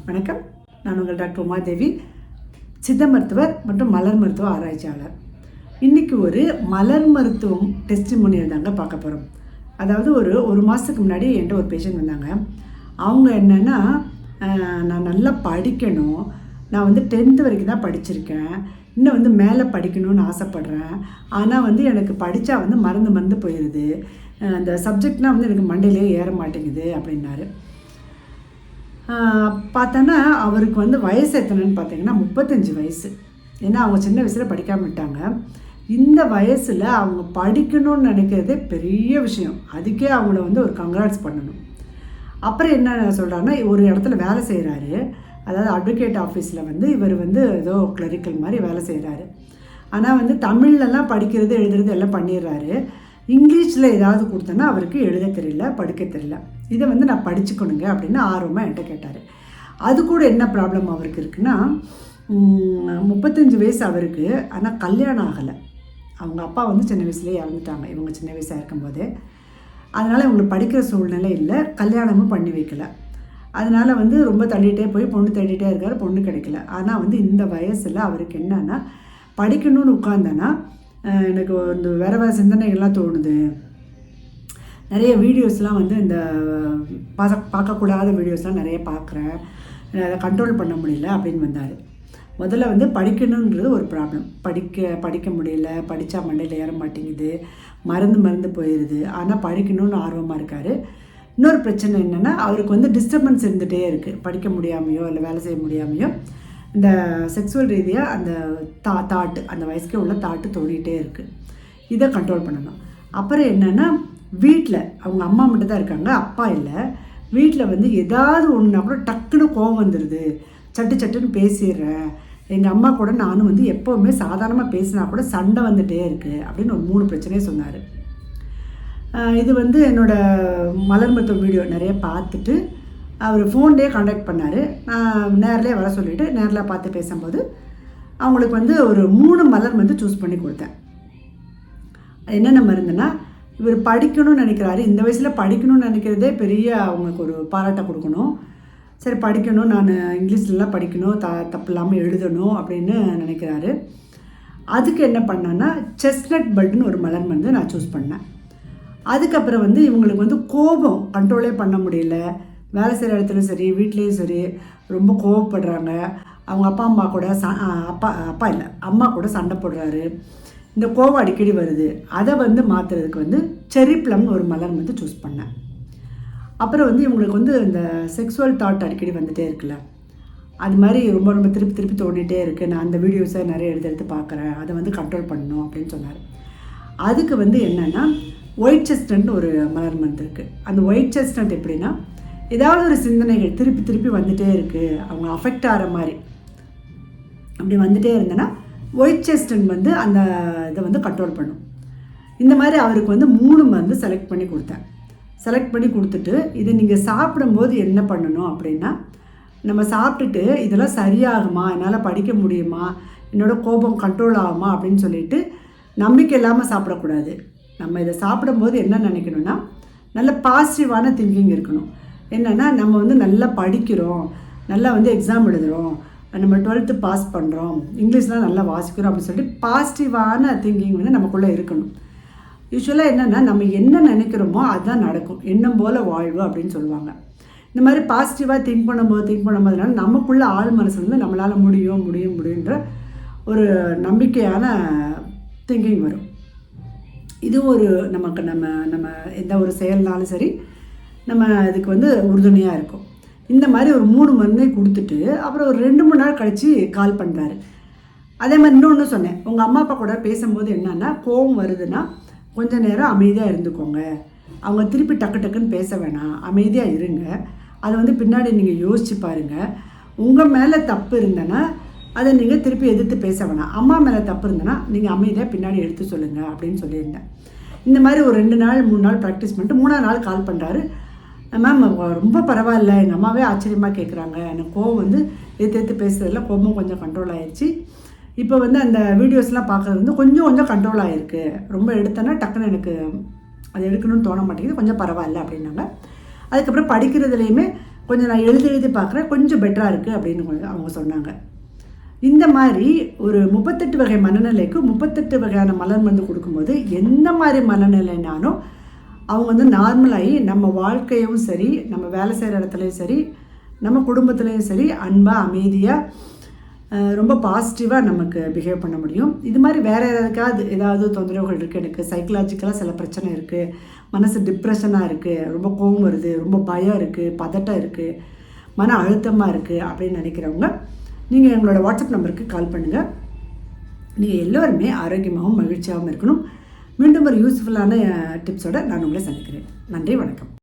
வணக்கம். நான் உங்கள் டாக்டர் உமாதேவி சித்த மருத்துவர் மற்றும் மலர் மருத்துவ ஆராய்ச்சியாளர். இன்றைக்கி ஒரு மலர் மருத்துவம் டெஸ்டிமோனியல் தாங்க பார்க்க போகிறோம் அதாவது ஒரு ஒரு மாதத்துக்கு முன்னாடி என்கிட்ட ஒரு பேஷண்ட் வந்தாங்க. அவங்க என்னென்னா நான் நல்லா படிக்கணும். நான் வந்து டென்த்து வரைக்கும் தான் படிச்சிருக்கேன். இன்னும் வந்து மேலே படிக்கணும்னு ஆசைப்பட்றேன். ஆனால் வந்து எனக்கு படித்தா வந்து மறந்து மறந்து போயிடுது அந்த சப்ஜெக்ட்லாம் வந்து எனக்கு மண்டையிலே ஏற மாட்டேங்குது அப்படின்னாரு. பார்த்தோன்னா அவருக்கு வந்து வயசு எத்தனைன்னு பார்த்தீங்கன்னா முப்பத்தஞ்சு வயசு. ஏன்னா அவங்க சின்ன வயசில் படிக்காம விட்டாங்க. இந்த வயசில் அவங்க படிக்கணும்னு நினைக்கிறதே பெரிய விஷயம். அதுக்கே அவங்கள வந்து ஒரு கங்க்ராட்ஸ் பண்ணணும். அப்புறம் என்ன சொல்கிறாருன்னா ஒரு இடத்துல வேலை செய்கிறாரு அதாவது அட்வொகேட் ஆஃபீஸில் வந்து இவர் வந்து ஏதோ கிளரிக்கல் மாதிரி வேலை செய்கிறாரு ஆனால் வந்து தமிழ்லலாம் படிக்கிறது எழுதுறது எல்லாம் பண்ணிடுறாரு. இங்கிலீஷில் ஏதாவது கொடுத்தோன்னா அவருக்கு எழுத தெரியல படிக்க தெரியல. இதை வந்து நான் படிச்சுக்கணுங்க அப்படின்னு ஆர்வமாக என்கிட்ட கேட்டார். அது கூட என்ன ப்ராப்ளம் அவருக்கு இருக்குன்னா முப்பத்தஞ்சு வயசு அவருக்கு ஆனால் கல்யாணம் ஆகலை. அவங்க அப்பா வந்து சின்ன வயசுலேயே இறந்துட்டாங்க. இவங்க சின்ன வயசாக இருக்கும்போது. அதனால் இவங்களுக்கு படிக்கிற சூழ்நிலை இல்லை கல்யாணமும் பண்ணி வைக்கல. அதனால் வந்து ரொம்ப தள்ளிகிட்டே போய் பொண்ணு தேடிட்டே இருக்கார் பொண்ணு கிடைக்கல. ஆனால் வந்து இந்த வயசில் அவருக்கு என்னன்னா படிக்கணும்னு உட்காந்தேன்னா எனக்கு இந்த வேறு வேறு சிந்தனைகள்லாம் தோணுது. நிறைய வீடியோஸ்லாம் வந்து இந்த பார்க்க பார்க்கக்கூடாத வீடியோஸ்லாம் நிறைய பார்க்குறேன். அதை கண்ட்ரோல் பண்ண முடியல அப்படின்னு வந்தார். முதல்ல வந்து படிக்கணுன்றது ஒரு ப்ராப்ளம் படிக்க படிக்க முடியல. படித்தா மண்டையில் ஏற மாட்டேங்குது. மறந்து மறந்து போயிடுது ஆனால் படிக்கணும்னு ஆர்வமாக இருக்கார். இன்னொரு பிரச்சனை என்னென்னா அவருக்கு வந்து டிஸ்டர்பன்ஸ் இருந்துகிட்டே இருக்குது படிக்க முடியாமையோ இல்லை வேலை செய்ய முடியாமையோ இந்த செக்ஸுவல் ரீதியாக அந்த தா தாட்டு அந்த வயசுக்கே உள்ள தாட்டு தோடிட்டே இருக்குது இதை கண்ட்ரோல் பண்ணணும். அப்புறம் என்னென்னா வீட்டில் அவங்க அம்மா மட்டும் தான் இருக்காங்க அப்பா இல்லை. வீட்டில் வந்து ஏதாவது ஒன்றுனா கூட டக்குன்னு கோவம் வந்துடுது சட்டு சட்டுன்னு பேசிடுறேன் எங்கள் அம்மா கூட நானும் வந்து எப்போவுமே சாதாரணமாக பேசினா கூட சண்டை வந்துகிட்டே இருக்குது அப்படின்னு ஒரு மூணு பிரச்சனையும் சொன்னார். இது வந்து என்னோடய மலர் மருத்துவ வீடியோ நிறைய பார்த்துட்டு அவர் ஃபோன்லேயே காண்டாக்ட் பண்ணார். நான் நேர்லேயே வர சொல்லிவிட்டு நேரில் பார்த்து பேசும்போது அவங்களுக்கு வந்து ஒரு மூணு மலர் வந்து சூஸ் பண்ணி கொடுத்தேன். என்னென்ன மருந்துன்னா இவர் படிக்கணும்னு நினைக்கிறாரு. இந்த வயசில் படிக்கணும்னு நினைக்கிறதே பெரிய அவங்களுக்கு ஒரு பாராட்டை கொடுக்கணும். சரி படிக்கணும் நான் இங்கிலீஷ்லலாம் படிக்கணும் த தப்பு இல்லாமல் எழுதணும் அப்படின்னு நினைக்கிறாரு. அதுக்கு என்ன பண்ணேன்னா செஸ்னட் பட்னு ஒரு மலர் மருந்து நான் சூஸ் பண்ணேன். அதுக்கப்புறம் வந்து இவங்களுக்கு வந்து கோபம் கண்ட்ரோலே பண்ண முடியல. வேலை செய்கிற இடத்துலையும் சரி வீட்லேயும் சரி ரொம்ப கோவப்படுறாங்க. அவங்க அப்பா அம்மா கூட ச அப்பா அப்பா இல்லை அம்மா கூட சண்டை போடுறாரு. இந்த கோவம் அடிக்கடி வருது. அதை வந்து மாற்றுறதுக்கு வந்து செரி ப்ளம்னு ஒரு மலர் வந்து சூஸ் பண்ணேன். அப்புறம் வந்து இவங்களுக்கு வந்து இந்த செக்ஸுவல் தாட் அடிக்கடி வந்துகிட்டே இருக்குல்ல. அது மாதிரி ரொம்ப ரொம்ப திருப்பி திருப்பி தோண்டிகிட்டே இருக்குது நான் அந்த வீடியோஸை நிறைய எடுத்து எடுத்து பார்க்குறேன். அதை வந்து கண்ட்ரோல் பண்ணணும் அப்படின்னு சொன்னார். அதுக்கு வந்து என்னென்னா ஒயிட் செஸ்டன்ட் ஒரு மலர் மருந்து இருக்குது அந்த ஒயிட் செஸ்டன்ட் எப்படின்னா ஏதாவது ஒரு சிந்தனைகள் திருப்பி திருப்பி வந்துகிட்டே இருக்குது அவங்க அஃபெக்ட் ஆகிற மாதிரி. அப்படி வந்துகிட்டே இருந்தேன்னா ஒயிட் செஸ்டன் வந்து அந்த இதை வந்து கண்ட்ரோல் பண்ணும். இந்த மாதிரி அவருக்கு வந்து மூணு மருந்து செலக்ட் பண்ணி கொடுத்தேன். செலக்ட் பண்ணி கொடுத்துட்டு இதை நீங்கள் சாப்பிடும்போது என்ன பண்ணணும் அப்படின்னா நம்ம சாப்பிட்டுட்டு இதெல்லாம் சரியாகுமா? என்னால் படிக்க முடியுமா? என்னோடய கோபம் கண்ட்ரோல் ஆகுமா? அப்படின்னு சொல்லிட்டு நம்பிக்கை இல்லாமல் சாப்பிடக்கூடாது. நம்ம இதை சாப்பிடும்போது என்ன நினைக்கணும்னா நல்ல பாசிட்டிவான திங்கிங் இருக்கணும். என்னென்னா நம்ம வந்து நல்லா படிக்கிறோம். நல்லா வந்து எக்ஸாம் எழுதுகிறோம் நம்ம டுவெல்த்து பாஸ் பண்ணுறோம் இங்கிலீஷ்லாம் நல்லா வாசிக்கிறோம் அப்படின்னு சொல்லிட்டு பாசிட்டிவான திங்கிங் வந்து நமக்குள்ளே இருக்கணும். யூஸ்வலாக என்னென்னா நம்ம என்ன நினைக்கிறோமோ அதுதான் நடக்கும். எண்ணம் போல் வாழ்வு அப்படின்னு சொல்லுவாங்க. இந்த மாதிரி பாசிட்டிவாக திங்க் பண்ணும்போது திங்க் பண்ணும்போதுனால நமக்குள்ள ஆள் மனசுல வந்து நம்மளால் முடியும் முடியும் முடியுன்ற ஒரு நம்பிக்கையான திங்கிங் வரும். இது ஒரு நமக்கு நம்ம நம்ம எந்த ஒரு செயல்னாலும் சரி நம்ம இதுக்கு வந்து உறுதுணையாக இருக்கும். இந்த மாதிரி ஒரு மூணு மருந்தை கொடுத்துட்டு அப்புறம் ஒரு ரெண்டு மூணு நாள் கழித்து கால் பண்ணுறாரு அதே மாதிரி இன்னொன்று சொன்னேன். உங்கள் அம்மா அப்பா கூட பேசும்போது என்னென்னா கோவம் வருதுன்னா கொஞ்சம் நேரம் அமைதியாக இருந்துக்கோங்க. அவங்க திருப்பி டக்கு டக்குன்னு பேச வேணாம். அமைதியாக இருங்க. அதை வந்து பின்னாடி நீங்கள் யோசித்து பாருங்கள் உங்கள் மேலே தப்பு இருந்தேன்னா அதை நீங்கள் திருப்பி எதிர்த்து பேச வேணாம். அம்மா மேலே தப்பு இருந்தேன்னா நீங்கள் அமைதியாக பின்னாடி எடுத்து சொல்லுங்கள் அப்படின்னு சொல்லியிருந்தேன். இந்த மாதிரி ஒரு ரெண்டு நாள் மூணு நாள் ப்ராக்டிஸ் பண்ணிட்டு மூணாவது நாள் கால் பண்ணுறாரு மேம் ரொம்ப பரவாயில்ல. எங்கள் அம்மாவே ஆச்சரியமாக கேட்குறாங்க எனக்கு கோவம் வந்து ஏற்று எடுத்து பேசுகிறதுல கோபம் கொஞ்சம் கண்ட்ரோல் ஆயிடுச்சு இப்போ வந்து அந்த வீடியோஸ்லாம் பார்க்குறது வந்து கொஞ்சம் கொஞ்சம் கண்ட்ரோல் ஆகிருக்கு ரொம்ப எடுத்தேன்னா டக்குன்னு எனக்கு அது எடுக்கணும்னு தோண மாட்டேங்குது. கொஞ்சம் பரவாயில்ல அப்படின்னாங்க. அதுக்கப்புறம் படிக்கிறதுலையுமே கொஞ்சம் நான் எழுதி எழுதி பார்க்குறேன் கொஞ்சம் பெட்டராக இருக்குது அப்படின்னு கொஞ்சம் அவங்க சொன்னாங்க. இந்த மாதிரி ஒரு முப்பத்தெட்டு வகை மனநிலைக்கு முப்பத்தெட்டு வகையான மலர் மருந்து கொடுக்கும்போது எந்த மாதிரி மனநிலைனாலும் அவங்க வந்து நார்மலாகி நம்ம வாழ்க்கையும் சரி நம்ம வேலை செய்கிற இடத்துலையும் சரி நம்ம குடும்பத்துலேயும் சரி அன்பாக அமைதியாக ரொம்ப பாசிட்டிவாக நமக்கு பிஹேவ் பண்ண முடியும். இது மாதிரி வேறு எதுக்காவது ஏதாவது தொந்தரவுகள் இருக்குது எனக்கு சைக்கலாஜிக்கலாக சில பிரச்சனை இருக்குது மனசு டிப்ரெஷனாக இருக்குது ரொம்ப கோவம் வருது. ரொம்ப பயம் இருக்குது பதட்டம் இருக்குது மன அழுத்தமாக இருக்குது அப்படின்னு நினைக்கிறவங்க நீங்கள் எங்களோட வாட்ஸ்அப் நம்பருக்கு கால் பண்ணுங்கள் நீங்கள் எல்லோருமே ஆரோக்கியமாகவும் மகிழ்ச்சியாகவும் இருக்கணும். மீண்டும் ஒரு யூஸ்ஃபுல்லான டிப்ஸோட நான் உங்களை சந்திக்கிறேன். நன்றி வணக்கம்.